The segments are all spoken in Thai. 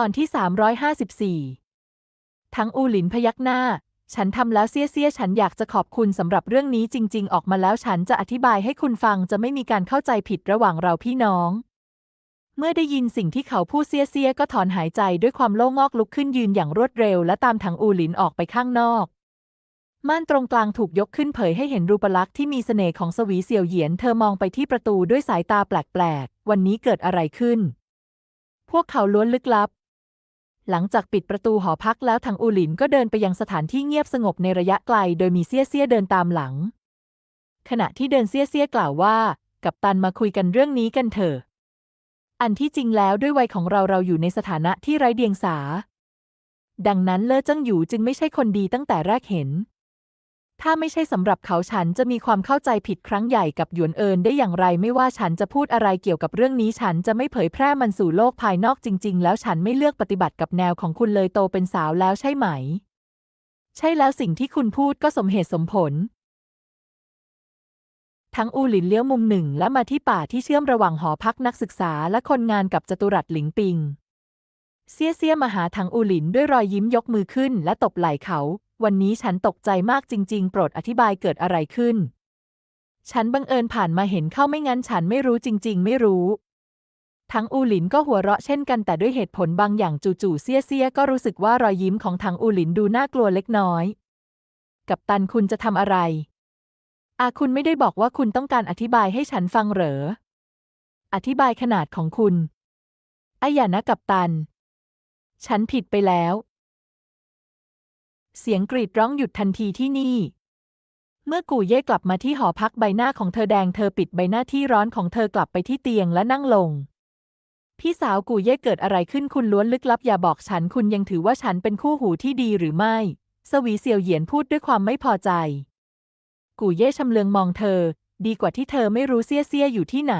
ตอนที่ 354 ทั้งอูหลินพยักหน้า ฉันทำแล้วเสียเสียฉันอยากจะขอบคุณสำหรับเรื่องนี้จริง ๆ ออกมาแล้วฉันจะอธิบายให้คุณฟังจะไม่มีการเข้าใจผิดระหว่างเราพี่น้อง เมื่อได้ยินสิ่งที่เขาพูดเสียเสียก็ถอนหายใจด้วยความโล่งอกลุกขึ้นยืนอย่างรวดเร็ว และตามถังอูหลินออกไปข้างนอกม่านตรงกลางถูกยกขึ้นเผยให้เห็นรูปลักษณ์ที่มีเสน่ห์ของสวีเสี่ยวเหยียน เธอมองไปที่ประตูด้วยสายตาแปลกๆ วันนี้เกิดอะไรขึ้น พวกเขาล้วนลึกลับ หลังจากปิดประตูหอพักแล้วทางอูหลินก็เดินไปยังสถานที่เงียบสงบในระยะไกล โดยมีเซี่ยเซี่ยเดินตามหลัง ขณะที่เดินเซี่ยเซี่ยกล่าวว่า กับตันมาคุยกันเรื่องนี้กันเถอะ อันที่จริงแล้วด้วยวัยของเราเราอยู่ในสถานะที่ไร้เดียงสา ดังนั้นเลอเจิ้งอยู่จึงไม่ใช่คนดีตั้งแต่แรกเห็น ถ้าไม่ใช่สำหรับเขาฉันจะมีความเข้าใจผิดครั้งใหญ่กับหยวนเอินได้อย่างไร ไม่ว่าฉันจะพูดอะไรเกี่ยวกับเรื่องนี้ ฉันจะไม่เผยแพร่มันสู่โลกภายนอกจริง ๆ แล้วฉันไม่เลือกปฏิบัติกับแนวของคุณเลยโตเป็นสาวแล้วใช่ไหม ใช่แล้วสิ่งที่คุณพูดก็สมเหตุสมผล ทั้งอูหลินเลี้ยวมุมหนึ่งและมาที่ป่าที่เชื่อมระหว่างหอพักนักศึกษาและคนงานกับจตุรัสหลิงปิงเซี่ยเซี่ยมาหาทางอูหลินด้วยรอยยิ้มยกมือขึ้นและตบไหล่เขา วันนี้ฉันตกใจมากจริง ๆ โปรดอธิบายเกิดอะไรขึ้น ฉันบังเอิญผ่านมาเห็นเข้าไม่งั้นฉันไม่รู้จริง ๆ ไม่รู้ ทั้งอูหลินก็หัวเราะเช่นกันแต่ด้วยเหตุผลบางอย่างจู่ๆเซี่ยเซี่ยก็รู้สึกว่ารอยยิ้มของทางอูหลินดูน่ากลัวเล็กน้อย กับตันคุณจะทำอะไร อาคุณไม่ได้บอกว่าคุณต้องการอธิบายให้ฉันฟังเหรอ อธิบายขนาดของคุณไอ้อย่านะกับตัน ฉันผิดไปแล้ว เสียงกรีดร้องหยุดทันทีที่นี่ เมื่อกูเย่กลับมาที่หอพักใบหน้าของเธอแดงเธอปิดใบหน้าที่ร้อนของเธอกลับไปที่เตียงและนั่งลง พี่สาวกูเย่เกิดอะไรขึ้นคุณล้วนลึกลับอย่าบอกฉันคุณยังถือว่าฉันเป็นคู่หูที่ดีหรือไม่ สวีเสี่ยวเหยียนพูดด้วยความไม่พอใจ กูเย่ชำเลืองมองเธอ ดีกว่าที่เธอไม่รู้เสี้ยเสียอยู่ที่ไหน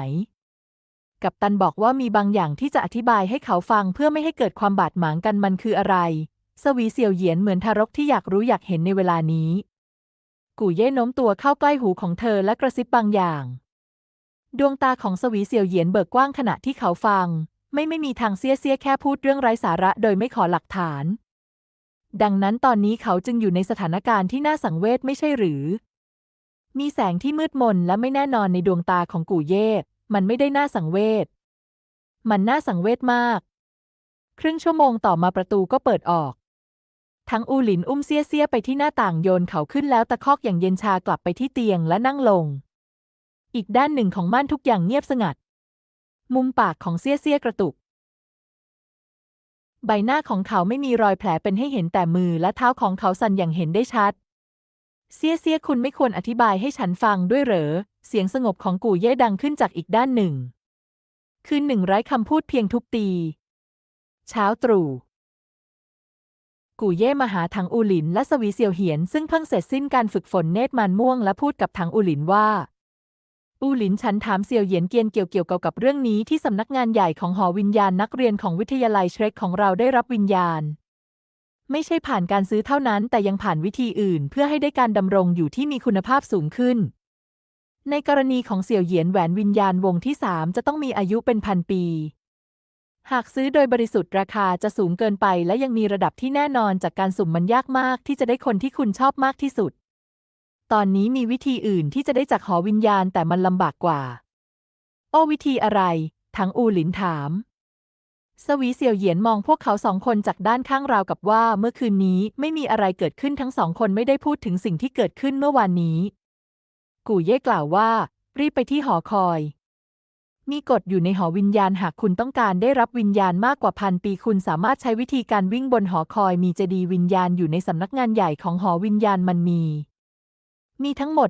กับตันบอกว่ามีบางอย่างที่จะอธิบายให้เขาฟังเพื่อไม่ให้เกิดความบาดหมางกันมันคืออะไร สวีเสี่ยวเหยียนเหมือนทารกที่อยากรู้อยากเห็นในเวลานี้ กู่เย่โน้มตัวเข้าใกล้หูของเธอและกระซิบบางอย่าง ดวงตาของสวีเสี่ยวเหยียนเบิกกว้างขณะที่เขาฟัง ไม่ไม่มีทางเสี้ยเสี้ยแค่พูดเรื่องไร้สาระโดยไม่ขอหลักฐาน ดังนั้นตอนนี้เขาจึงอยู่ในสถานการณ์ที่น่าสังเวชไม่ใช่หรือ มีแสงที่มืดมนและไม่แน่นอนในดวงตาของกู่เย่มันไม่ได้น่าสังเวช มันน่าสังเวชมาก ครึ่งชั่วโมงต่อมาประตูก็เปิดออก ทั้งอูหลินอุ้มเสี้ยเสียไปที่หน้าต่างโยนเขาขึ้นแล้วตะคอกอย่างเย็นชากลับไปที่เตียงและนั่งลง อีกด้านหนึ่งของม่านทุกอย่างเงียบสงัด มุมปากของเสี้ยเสียกระตุก ใบหน้าของเขาไม่มีรอยแผลเป็นให้เห็นแต่มือและเท้าของเขาสั่นอย่างเห็นได้ชัด เสี้ยเสียคุณไม่ควรอธิบายให้ฉันฟังด้วยเหรอ เสียงสงบของกู่เย่ดังขึ้นจากอีกด้านหนึ่ง คืนหนึ่งไร้คำพูดเพียงทุบตี เช้าตรู่ กู่เย่มาหาถังอูหลินและสวีเซียวเหียนซึ่งเพิ่งเสร็จสิ้นการฝึกฝนเนตรมันม่วงและพูดกับถังอูหลินว่า อูหลินฉันถามเซียวเหียนเกียนเกี่ยวเกี่ยวกับเรื่องนี้ที่สำนักงานใหญ่ของหอวิญญาณนักเรียนของวิทยาลัยเชรกของเราได้รับวิญญาณ ไม่ใช่ผ่านการซื้อเท่านั้น แต่ยังผ่านวิธีอื่น เพื่อให้ได้การดำรงอยู่ที่มีคุณภาพสูงขึ้น ในกรณีของเสี่ยวเหยียนแหวนวิญญาณวงที่สามจะต้องมีอายุเป็นพันปี หากซื้อโดยบริสุทธิ์ราคาจะสูงเกินไป และยังมีระดับที่แน่นอนจากการสุ่มมันยากมากที่จะได้คนที่คุณชอบมากที่สุด ตอนนี้มีวิธีอื่นที่จะได้จากหอวิญญาณแต่มันลำบากกว่า โอ้วิธีอะไร ทั้งอูหลินถาม สวีเสี่ยวเหยียนมองพวกเขาสองคนจากด้านข้างราวกับว่าเมื่อคืนนี้ไม่มีอะไรเกิดขึ้นทั้งสองคนไม่ได้พูดถึงสิ่งที่เกิดขึ้นเมื่อวานนี้ กู่เย่กล่าวว่า รีบไปที่หอคอย มีกฎอยู่ในหอวิญญาณหากคุณต้องการได้รับวิญญาณมากกว่าพันปีคุณสามารถใช้วิธีการวิ่งบนหอคอยมีเจดีย์วิญญาณอยู่ในสำนักงานใหญ่ของหอวิญญาณมันมี มีทั้งหมด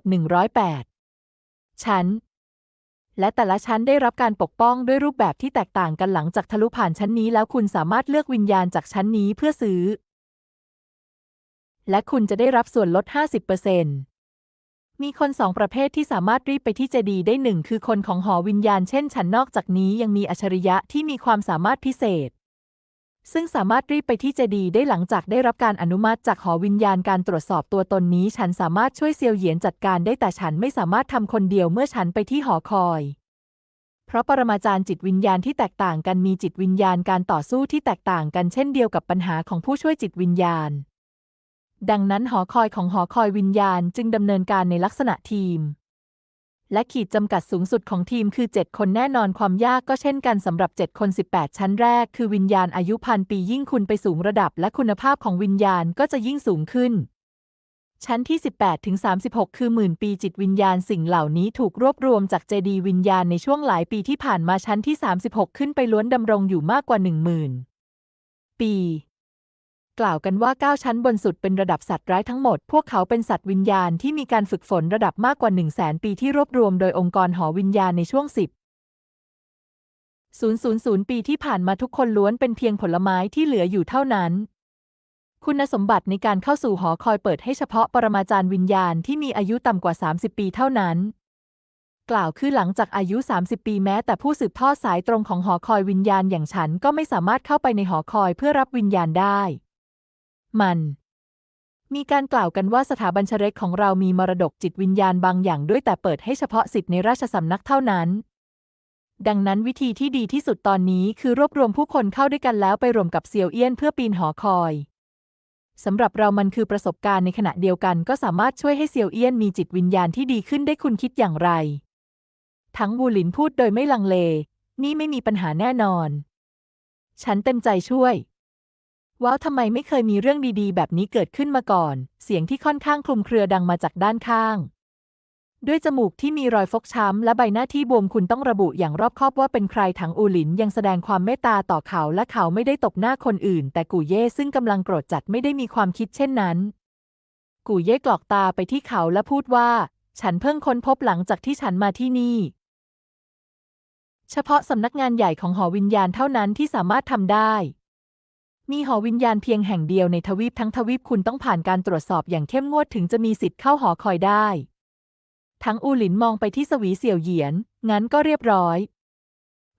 108 ชั้น และแต่ละชั้นได้รับการปกป้องด้วยรูปแบบที่แตกต่างกันหลังจากทะลุผ่านชั้นนี้แล้วคุณสามารถเลือกวิญญาณจากชั้นนี้เพื่อซื้อ และคุณจะได้รับส่วนลด 50% มีคนสองประเภทที่สามารถรีบไปที่เจดีย์ได้หนึ่งคือคนของหอวิญญาณเช่นฉันนอกจากนี้ยังมีอัจฉริยะที่มีความสามารถพิเศษ ซึ่งสามารถรีบไปที่เจดีย์ได้หลังจากได้รับการอนุมัติจากหอวิญญาณการตรวจสอบตัวตนนี้ ฉันสามารถช่วยเซียวเหยียนจัดการได้แต่ฉันไม่สามารถทำคนเดียวเมื่อฉันไปที่หอคอย เพราะปรมาจารย์จิตวิญญาณที่แตกต่างกันมีจิตวิญญาณการต่อสู้ที่แตกต่างกันเช่นเดียวกับปัญหาของผู้ช่วยจิตวิญญาณ ดังนั้นหอคอยของหอคอยวิญญาณจึงดำเนินการในลักษณะทีม และขีดจำกัดสูงสุดของทีมคือ 7 คนแน่นอนความยากก็เช่นกันสำหรับ 7 คน 18 ชั้นแรก คือวิญญาณอายุพันปียิ่งคุณไปสูงระดับ และคุณภาพของวิญญาณก็จะยิ่งสูงขึ้น ชั้นที่ 18ถึง36 คือหมื่นปีจิตวิญญาณสิ่งเหล่านี้ถูกรวบรวมจากเจดีย์วิญญาณในช่วงหลายปีที่ผ่านมาชั้นที่ 36 ขึ้นไปล้วนดำรงอยู่มากกว่า 10,000 ปี กล่าวกันว่า 9 ชั้นบนสุดเป็นระดับสัตว์ร้ายทั้งหมด พวกเขาเป็นสัตว์วิญญาณที่มีการฝึกฝนระดับมากกว่า 1 0 0 0 0แสนปีที่รวบรวมโดยองค์กรหอวิญญาณในช่วง 10 000 ปีที่ผ่านมาทุกคนล้วนเป็นเพียงผลไม้ที่เหลืออยู่เท่านั้น คุณสมบัติในการเข้าสู่หอคอยเปิดให้เฉพาะปรมาจารย์วิญญาณที่มีอายุต่ำกว่า 30 ปีเท่านั้น กล่าวคือหลังจากอายุ 30 ปีแม้แต่ผู้สืบทอดสายตรงของหอคอยวิญญาณอย่างฉันก็ไม่สามารถเข้าไปในหอคอยเพื่อรับวิญญาณได้ มัน มีการกล่าวกันว่าสถาบันเชเรกของเรามีมรดกจิตวิญญาณบางอย่างด้วยแต่เปิดให้เฉพาะสิทธิ์ในราชสำนักเท่านั้น ดังนั้นวิธีที่ดีที่สุดตอนนี้คือรวบรวมผู้คนเข้าด้วยกันแล้วไปรวมกับเซียวเอี้ยนเพื่อปีนหอคอยสำหรับเรามันคือประสบการณ์ในขณะเดียวกันก็สามารถช่วยให้เซียวเอี้ยนมีจิตวิญญาณที่ดีขึ้นได้คุณคิดอย่างไร ทั้งวูหลินพูดโดยไม่ลังเล นี่ไม่มีปัญหาแน่นอน ฉันเต็มใจช่วย ว้าวทำไมไม่เคยมีเรื่องดีๆ แบบนี้เกิดขึ้นมาก่อน เสียงที่ค่อนข้างคลุมเครือดังมาจากด้านข้าง ด้วยจมูกที่มีรอยฟกช้ำและใบหน้าที่บวมคุณต้องระบุอย่างรอบคอบว่าเป็นใครถังอูหลินยังแสดงความเมตตาต่อเขาและเขาไม่ได้ตบหน้าคนอื่น แต่กูเย่ซึ่งกำลังโกรธจัดไม่ได้มีความคิดเช่นนั้น กูเย่กรอกตาไปที่เขาและพูดว่า ฉันเพิ่งค้นพบหลังจากที่ฉันมาที่นี่เฉพาะสำนักงานใหญ่ของหอวิญญาณเท่านั้นที่สามารถทำได้ มีหอวิญญาณเพียงแห่งเดียวในทวีปทั้งทวีปคุณต้องผ่านการตรวจสอบอย่างเข้มงวดถึงจะมีสิทธิ์เข้าหอคอยได้ ทั้งอูหลินมองไปที่สวีเสี่ยวเหยียน งั้นก็เรียบร้อย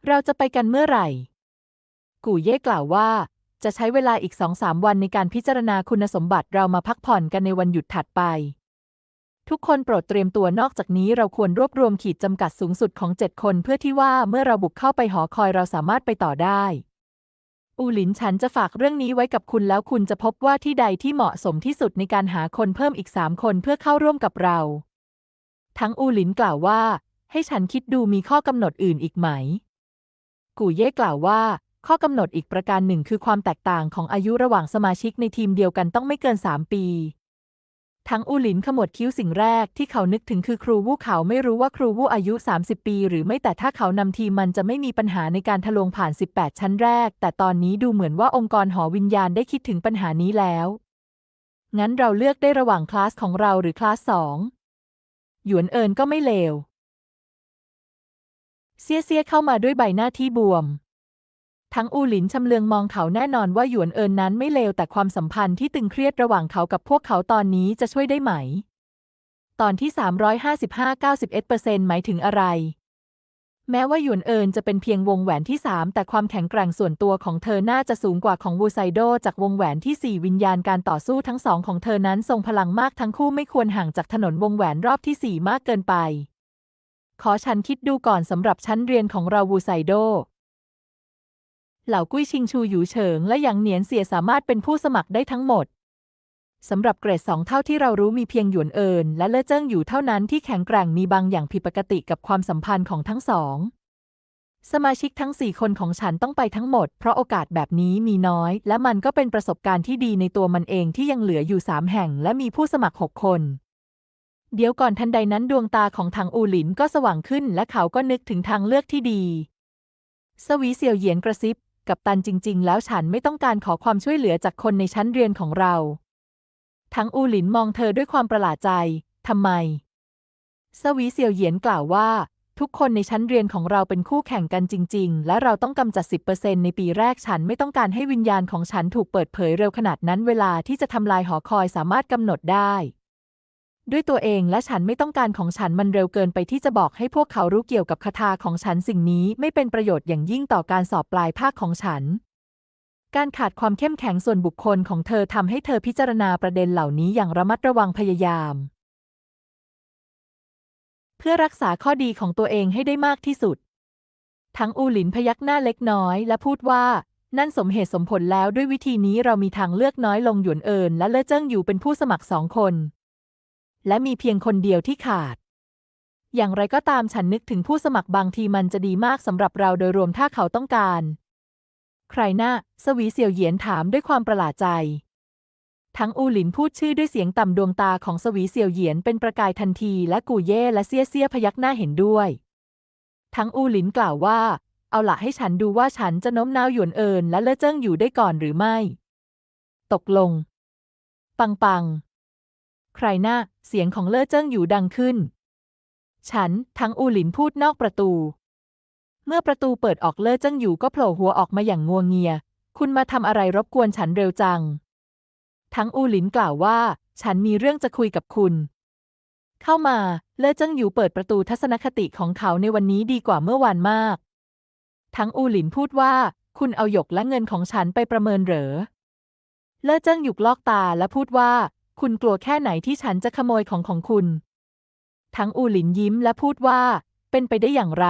เราจะไปกันเมื่อไหร่ กู่เย่กล่าวว่า จะใช้เวลาอีกสองสามวันในการพิจารณาคุณสมบัติเรามาพักผ่อนกันในวันหยุดถัดไป ทุกคนโปรดเตรียมตัวนอกจากนี้เราควรรวบรวมขีดจำกัดสูงสุดของเจ็ดคนเพื่อที่ว่าเมื่อเราบุกเข้าไปหอคอยเราสามารถไปต่อได้ อูหลินฉันจะฝากเรื่องนี้ไว้กับคุณแล้วคุณจะพบว่าที่ใดที่เหมาะสมที่สุดในการหาคนเพิ่มอีกสามคนเพื่อเข้าร่วมกับเรา ทั้งอูหลินกล่าวว่า ให้ฉันคิดดูมีข้อกำหนดอื่นอีกไหม กู่เย่กล่าวว่า ข้อกำหนดอีกประการหนึ่งคือความแตกต่างของอายุระหว่างสมาชิกในทีมเดียวกันต้องไม่เกินสามปี ทั้งอูหลินขมวดคิ้วสิ่งแรกที่เขานึกถึงคือครูวู้เขาไม่รู้ว่าครูวู้อายุ 30 ปี หรือไม่แต่ถ้าเขานำทีมมันจะไม่มีปัญหาในการทะลวงผ่าน 18 ชั้นแรก แต่ตอนนี้ดูเหมือนว่าองค์กรหอวิญญาณได้คิดถึงปัญหานี้แล้ว งั้นเราเลือกได้ระหว่างคลาสของเราหรือคลาสสองหยวนเอินก็ไม่เลว เซียเซียเข้ามาด้วยใบหน้าที่บวม ทั้งอูหลินชำเลืองมองเขาแน่นอนว่าหยวนเอินนั้นไม่เลวแต่ความสัมพันธ์ที่ตึงเครียดระหว่างเขากับพวกเขาตอนนี้จะช่วยได้ไหม ตอนที่ 355 91%หมายถึงอะไร แม้ว่าหยวนเอินจะเป็นเพียงวงแหวนที่ 3 แต่ความแข็งแกร่งส่วนตัวของเธอน่าจะสูงกว่าของวูไซโดจากวงแหวนที่ 4 วิญญาณการต่อสู้ทั้งสองของเธอนั้นทรงพลังมากทั้งคู่ไม่ควรห่างจากถนนวงแหวนรอบที่ 4 มากเกินไป ขอฉันคิดดูก่อนสำหรับชั้นเรียนของเราวูไซโด เหล่ากุ้ยชิงชูหยูเฉิงและหยางเหนียนเสียสามารถเป็นผู้สมัครได้ทั้งหมดสำหรับเกรดสองเท่าที่เรารู้มีเพียงหยวนเอินและเล่อเจิ้งอยู่เท่านั้นที่แข็งแกร่งมีบางอย่างผิดปกติกับความสัมพันธ์ของทั้งสอง สมาชิกทั้งสี่คนของฉันต้องไปทั้งหมด เพราะโอกาสแบบนี้มีน้อย และมันก็เป็นประสบการณ์ที่ดีในตัวมันเองที่ยังเหลืออยู่สามแห่ง และมีผู้สมัครหกคน เดี๋ยวก่อนทันใดนั้นดวงตาของทางอูหลินก็สว่างขึ้น และเขาก็นึกถึงทางเลือกที่ดี สวีเสี่ยวเหยียนกระซิบ กับตันจริง ๆ แล้วฉันไม่ต้องการขอความช่วยเหลือจากคนในชั้นเรียนของเรา ทั้งอูหลินมองเธอด้วยความประหลาดใจทำไม สวีเสี่ยวเหยียนกล่าวว่า ทุกคนในชั้นเรียนของเราเป็นคู่แข่งกันจริง ๆ และเราต้องกำจัด 10%ในปีแรกฉันไม่ต้องการให้วิญญาณของฉันถูกเปิดเผยเร็วขนาดนั้นเวลาที่จะทำลายหอคอยสามารถกำหนดได้ ด้วยตัวเองและฉันไม่ต้องการของฉันมันเร็วเกินไปที่จะบอกให้พวกเขารู้เกี่ยวกับคาถาของฉันสิ่งนี้ไม่เป็นประโยชน์อย่างยิ่งต่อการสอบปลายภาคของฉัน การขาดความเข้มแข็งส่วนบุคคลของเธอทำให้เธอพิจารณาประเด็นเหล่านี้อย่างระมัดระวังพยายาม เพื่อรักษาข้อดีของตัวเองให้ได้มากที่สุด ทั้งอูหลินพยักหน้าเล็กน้อยและพูดว่านั่นสมเหตุสมผลแล้วด้วยวิธีนี้เรามีทางเลือกน้อยลงหยวนเอินและเล่อเจิ้งอยู่เป็นผู้สมัครสองคน และมีเพียงคนเดียวที่ขาด อย่างไรก็ตามฉันนึกถึงผู้สมัครบางทีมันจะดีมากสำหรับเราโดยรวมถ้าเขาต้องการ ใครน่ะสวีเสี่ยวเหยียนถามด้วยความประหลาดใจ ทั้งอูหลินพูดชื่อด้วยเสียงต่ำดวงตาของสวีเสี่ยวเหยียนเป็นประกายทันที และกูเย่และเซี่ยเซี่ยพยักหน้าเห็นด้วย ทั้งอูหลินกล่าวว่า เอาละให้ฉันดูว่าฉันจะโน้มน้าวหยวนเอินและเล่อเจิ้งอยู่ได้ก่อนหรือไม่ ตกลง ปังปัง ใครน่ะเสียงของเล่อเจิ้งอยู่ดังขึ้น ฉัน ทั้งอูหลินพูดนอกประตู เมื่อประตูเปิดออกเล่อเจิ้งอยู่ก็โผล่หัวออกมาอย่างงวงเงีย คุณมาทำอะไรรบกวนฉันเร็วจัง ทั้งอูหลินกล่าวว่า ฉันมีเรื่องจะคุยกับคุณ เข้ามา เล่อเจิ้งอยู่เปิดประตูทัศนคติของเขาในวันนี้ดีกว่าเมื่อวานมาก ทั้งอูหลินพูดว่า คุณเอาหยกและเงินของฉันไปประเมินเหรอเล่อเจิ้งหยุกลอกตาและพูดว่า คุณกลัวแค่ไหนที่ฉันจะขโมยของของคุณ ทั้งอูหลินยิ้มและพูดว่า เป็นไปได้อย่างไร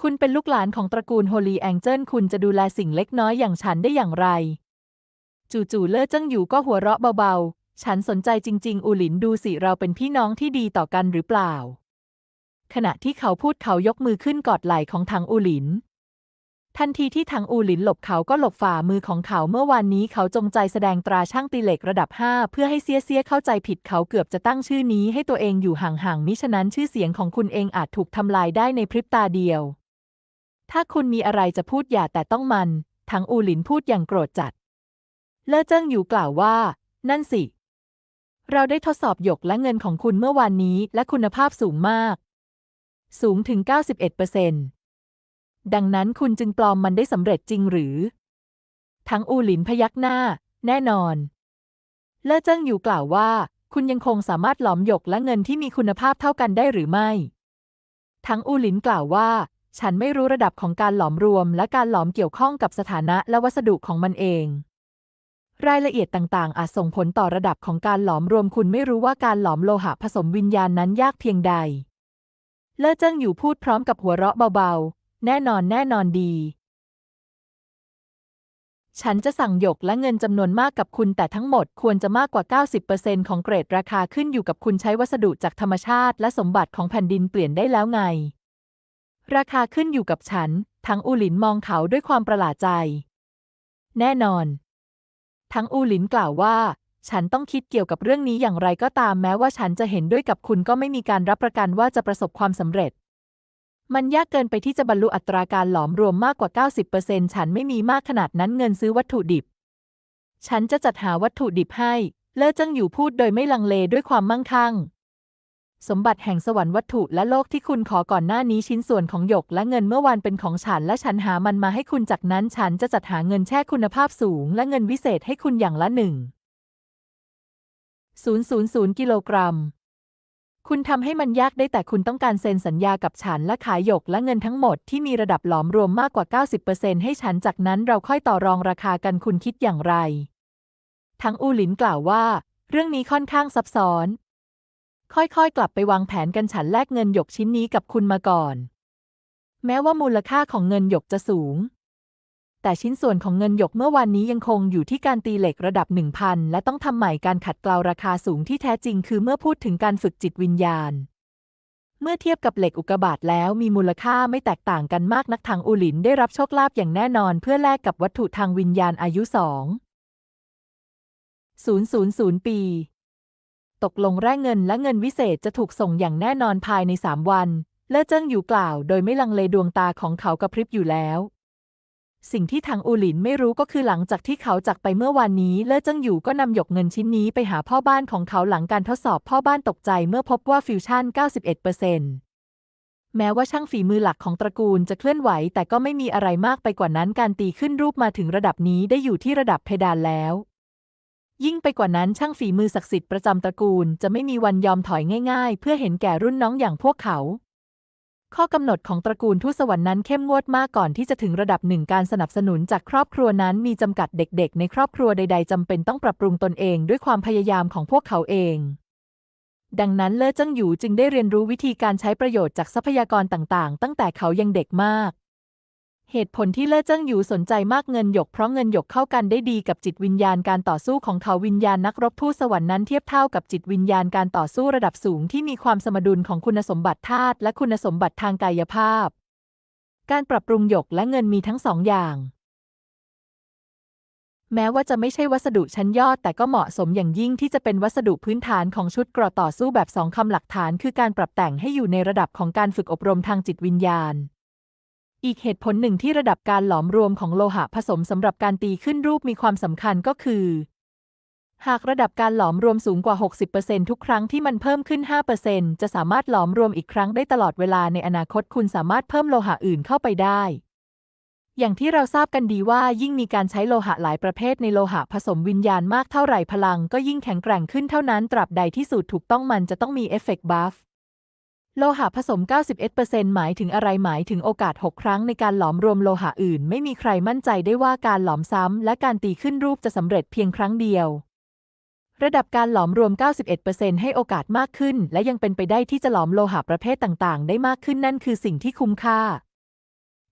คุณเป็นลูกหลานของตระกูลโฮลีแองเจิลคุณจะดูแลสิ่งเล็กน้อยอย่างฉันได้อย่างไร จู่ๆเล่อเจิ้งอยู่ก็หัวเราะเบาๆ ฉันสนใจจริง ๆ อูหลินดูสิเราเป็นพี่น้องที่ดีต่อกันหรือเปล่า ขณะที่เขาพูดเขายกมือขึ้นกอดไหล่ของทางอูหลิน ทันทีที่ทางอูหลินหลบเขาก็หลบฝ่ามือของเขาเมื่อวานนี้เขาจงใจแสดงตราช่างตีเหล็กระดับ 5 เพื่อให้เซียเซียเข้าใจผิดเขาเกือบจะตั้งชื่อนี้ให้ตัวเองอยู่ห่างๆมิฉะนั้นชื่อเสียงของคุณเองอาจถูกทำลายได้ในพริบตาเดียว ถ้าคุณมีอะไรจะพูดอย่าแต่ต้องมันทางอูหลินพูดอย่างโกรธจัด เล่อเจิ้งอยู่กล่าวว่า นั่นสิ เราได้ทดสอบหยกและเงินของคุณเมื่อวานนี้และคุณภาพสูงมาก สูงถึง 91% ดังนั้นคุณจึงปลอมมันได้สำเร็จจริงหรือ ทั้งอูหลินพยักหน้า แน่นอน เล่อเจิ้งอยู่กล่าวว่า คุณยังคงสามารถหลอมหยกและเงินที่มีคุณภาพเท่ากันได้หรือไม่ ทั้งอูหลินกล่าวว่า ฉันไม่รู้ระดับของการหลอมรวม และการหลอมเกี่ยวข้องกับสถานะและวัสดุของมันเอง รายละเอียดต่างๆ อาจส่งผลต่อระดับของการหลอมรวม คุณไม่รู้ว่าการหลอมโลหะผสมวิญญาณนั้นยากเพียงใด เล่อเจิ้งอยู่พูดพร้อมกับหัวเราะเบาๆ แน่นอนแน่นอนดี ฉันจะสั่งหยกและเงินจำนวนมากกับคุณแต่ทั้งหมดควรจะมากกว่า 90%ของเกรดราคาขึ้นอยู่กับคุณใช้วัสดุจากธรรมชาติและสมบัติของแผ่นดินเปลี่ยนได้แล้วไง ราคาขึ้นอยู่กับฉัน ทั้งอูหลินมองเขาด้วยความประหลาดใจ แน่นอน ทั้งอูหลินกล่าวว่าฉันต้องคิดเกี่ยวกับเรื่องนี้อย่างไรก็ตามแม้ว่าฉันจะเห็นด้วยกับคุณก็ไม่มีการรับประกันว่าจะประสบความสำเร็จ มันยากเกินไปที่จะบรรลุอัตราการหลอมรวมมากกว่า 90%ฉันไม่มีมากขนาดนั้นเงินซื้อวัตถุดิบ ฉันจะจัดหาวัตถุดิบให้ เล่อจิ้งอยู่พูดโดยไม่ลังเลด้วยความมั่งคั่ง สมบัติแห่งสวรรค์วัตถุและโลกที่คุณขอก่อนหน้านี้ชิ้นส่วนของหยกและเงินเมื่อวานเป็นของฉัน และฉันหามันมาให้คุณจากนั้นฉันจะจัดหาเงินแช่คุณภาพสูง และเงินวิเศษให้คุณอย่างละหนึ่ง000กิโลกรัม คุณทำให้มันยากได้แต่คุณต้องการเซ็นสัญญากับฉันและขายหยกและเงินทั้งหมดที่มีระดับหลอมรวมมากกว่า 90%ให้ฉันจากนั้นเราค่อยต่อรองราคากันคุณคิดอย่างไร ทั้งอูหลินกล่าวว่า เรื่องนี้ค่อนข้างซับซ้อน ค่อยๆ กลับไปวางแผนกันฉันแลกเงินหยกชิ้นนี้กับคุณมาก่อน แม้ว่ามูลค่าของเงินหยกจะสูง แต่ชิ้นส่วนของเงินหยกเมื่อวานนี้ยังคงอยู่ที่การตีเหล็กระดับ 1,000 และต้องทำใหม่การขัดเกลาราคาสูงที่แท้จริง คือเมื่อพูดถึงการฝึกจิตวิญญาณ เมื่อเทียบกับเหล็กอุกบาตแล้วมีมูลค่าไม่แตกต่างกันมากนักทางอูหลินได้รับโชคลาภอย่างแน่นอน เพื่อแลกกับวัตถุทางวิญญาณอายุสอง000 ปี ตกลงแร่เงินและเงินวิเศษจะถูกส่งอย่างแน่นอนภายในสามวัน เล่อเจิ้งอยู่กล่าว โดยไม่ลังเลดวงตาของเขากระพริบอยู่แล้ว สิ่งที่ทางอูหลินไม่รู้ก็คือหลังจากที่เขาจากไปเมื่อวานนี้ เล่อเจิ้งอยู่ก็นำหยกเงินชิ้นนี้ไปหาพ่อบ้านของเขาหลังการทดสอบพ่อบ้านตกใจเมื่อพบว่าฟิวชั่น 91%แม้ว่าช่างฝีมือหลักของตระกูลจะเคลื่อนไหว แต่ก็ไม่มีอะไรมากไปกว่านั้นการตีขึ้นรูปมาถึงระดับนี้ได้อยู่ที่ระดับเพดานแล้ว ยิ่งไปกว่านั้นช่างฝีมือศักดิ์สิทธิ์ประจำตระกูลจะไม่มีวันยอมถอยง่าย ๆ เพื่อเห็นแก่รุ่นน้องอย่างพวกเขา ข้อกำหนดของตระกูลทูตสวรรค์นั้นเข้มงวดมากก่อนที่จะถึงระดับหนึ่งการสนับสนุนจากครอบครัวนั้นมีจำกัดเด็กๆ ในครอบครัวใด ๆจำเป็นต้องปรับปรุงตนเองด้วยความพยายามของพวกเขาเอง ดังนั้นเล่อเจิ้งหยูจึงได้เรียนรู้วิธีการใช้ประโยชน์จากทรัพยากรต่างๆ ตั้งแต่เขายังเด็กมาก เหตุผลที่เล่อเจิ้งหยูสนใจมากเงินหยกเพราะเงินหยกเข้ากันได้ดีกับจิตวิญญาณการต่อสู้ของเขาวิญญาณนักรบทูตสวรรค์นั้นเทียบเท่ากับจิตวิญญาณการต่อสู้ระดับสูงที่มีความสมดุลของคุณสมบัติธาตุและคุณสมบัติทางกายภาพ การปรับปรุงหยกและเงินมีทั้งสองอย่าง แม้ว่าจะไม่ใช่วัสดุชั้นยอด แต่ก็เหมาะสมอย่างยิ่งที่จะเป็นวัสดุพื้นฐานของชุดกราะต่อสู้แบบสองคำหลักฐาน คือการปรับแต่งให้อยู่ในระดับของการฝึกอบรมทางจิตวิญญาณ อีกเหตุผลหนึ่งที่ระดับการหลอมรวมของโลหะผสมสำหรับการตีขึ้นรูปมีความสำคัญก็คือ หากระดับการหลอมรวมสูงกว่า 60%ทุกครั้งที่มันเพิ่มขึ้น 5%จะสามารถหลอมรวมอีกครั้งได้ตลอดเวลาในอนาคตคุณสามารถเพิ่มโลหะอื่นเข้าไปได้ อย่างที่เราทราบกันดีว่ายิ่งมีการใช้โลหะหลายประเภทในโลหะผสมวิญญาณมากเท่าไหร่พลังก็ยิ่งแข็งแกร่งขึ้นเท่านั้นตราบใดที่สูตรถูกต้องมันจะต้องมีเอฟเฟกต์บัฟ โลหะผสม 91%หมายถึงอะไรหมายถึงโอกาส 6 ครั้งในการหลอมรวมโลหะอื่น ไม่มีใครมั่นใจได้ว่าการหลอมซ้ำและการตีขึ้นรูปจะสำเร็จเพียงครั้งเดียว ระดับการหลอมรวม 91%ให้โอกาสมากขึ้น และยังเป็นไปได้ที่จะหลอมโลหะประเภทต่างๆ ได้มากขึ้นนั่นคือสิ่งที่คุ้มค่า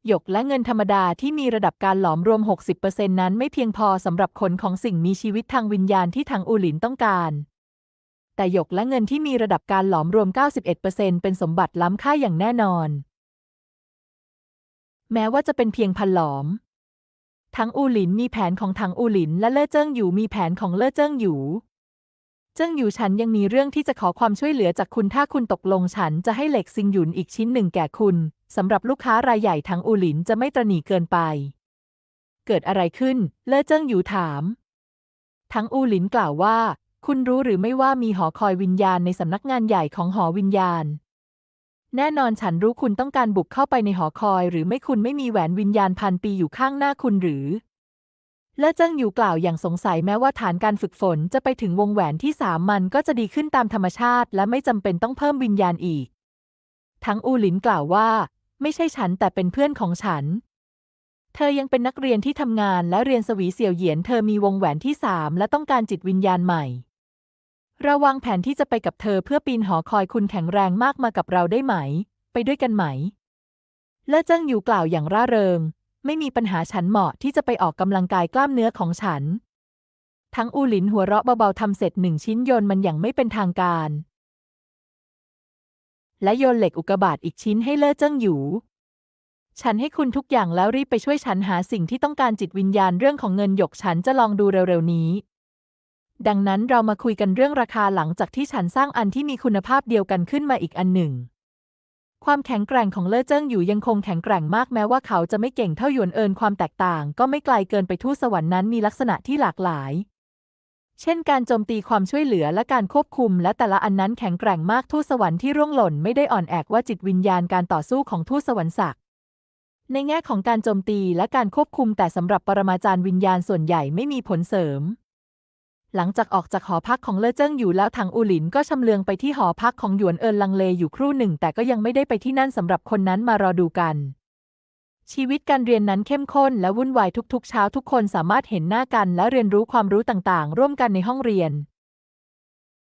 หยกและเงินธรรมดาที่มีระดับการหลอมรวม 60%นั้นไม่เพียงพอสำหรับขนของสิ่งมีชีวิตทางวิญญาณที่ทางอูหลินต้องการ แต่หยกและเงินที่มีระดับการหลอมรวม 91%เป็นสมบัติล้ำค่าอย่างแน่นอน แม้ว่าจะเป็นเพียงพันหลอม ทั้งอูหลินมีแผนของทางอูหลินและเล่อเจิ้งหยูมีแผนของเล่อเจิ้งหยูเจิ้งหยูฉันยังมีเรื่องที่จะขอความช่วยเหลือจากคุณถ้าคุณตกลงฉันจะให้เหล็กซิงหยุนอีกชิ้นหนึ่งแก่คุณสำหรับลูกค้ารายใหญ่ทางอูหลินจะไม่ตรหนีเกินไป เกิดอะไรขึ้น เล่อเจิ้งหยูถามทั้งอูหลินกล่าวว่า คุณรู้หรือไม่ว่ามีหอคอยวิญญาณในสำนักงานใหญ่ของหอวิญญาณ แน่นอนฉันรู้คุณต้องการบุกเข้าไปในหอคอย หรือไม่คุณไม่มีแหวนวิญญาณพันปีอยู่ข้างหน้าคุณหรือ เล่เจิ้งอยู่กล่าวอย่างสงสัยแม้ว่าฐานการฝึกฝนจะไปถึงวงแหวนที่สามมันก็จะดีขึ้นตามธรรมชาติ และไม่จำเป็นต้องเพิ่มวิญญาณอีก ทั้งอูหลินกล่าวว่า ไม่ใช่ฉันแต่เป็นเพื่อนของฉันเธอยังเป็นนักเรียนที่ทำงานและเรียนสวีเสี่ยวเหยียน เธอมีวงแหวนที่สามและต้องการจิตวิญญาณใหม่ เราวางแผนที่จะไปกับเธอเพื่อปีนหอคอยคุณแข็งแรงมากมากับเราได้ไหม ไปด้วยกันไหม เล่เจิ้งอยู่กล่าวอย่างร่าเริง ไม่มีปัญหาฉันเหมาะที่จะไปออกกำลังกายกล้ามเนื้อของฉัน ทั้งอูหลินหัวเราะเบาๆทำเสร็จหนึ่งชิ้นโยนมันอย่างไม่เป็นทางการ และโยนเหล็กอุกบาตอีกชิ้นให้เล่เจิ้งอยู่ฉันให้คุณทุกอย่างแล้วรีบไปช่วยฉันหาสิ่งที่ต้องการจิตวิญญาณเรื่องของเงินหยกฉันจะลองดูเร็วๆนี้ ดังนั้นเรามาคุยกันเรื่องราคาหลังจากที่ฉันสร้างอันที่มีคุณภาพเดียวกันขึ้นมาอีกอันหนึ่ง ความแข็งแกร่งของเล่อเจิ้งอยู่ยังคงแข็งแกร่งมากแม้ว่าเขาจะไม่เก่งเท่าหยวนเอินความแตกต่าง ก็ไม่ไกลเกินไปทูตสวรรค์นั้นมีลักษณะที่หลากหลาย เช่น การโจมตีความช่วยเหลือและการควบคุม และแต่ละอันนั้นแข็งแกร่งมากทูตสวรรค์ที่ร่วงหล่นไม่ได้อ่อนแอกว่าจิตวิญญาณการต่อสู้ของทูตสวรรค์ศักในแง่ของการโจมตีและการควบคุมแต่สำหรับปรมาจารย์วิญญาณส่วนใหญ่ไม่มีผลเสริม หลังจากออกจากหอพักของเลอเจิ้งอยู่แล้วทังอูหลินก็ชำเลืองไปที่หอพักของหยวนเอินลังเลอยู่ครู่หนึ่ง แต่ก็ยังไม่ได้ไปที่นั่นสำหรับคนนั้นมารอดูกัน ชีวิตการเรียนนั้นเข้มข้นและวุ่นวายทุกๆ เช้าทุกคนสามารถเห็นหน้ากันและเรียนรู้ความรู้ต่างๆ ร่วมกันในห้องเรียน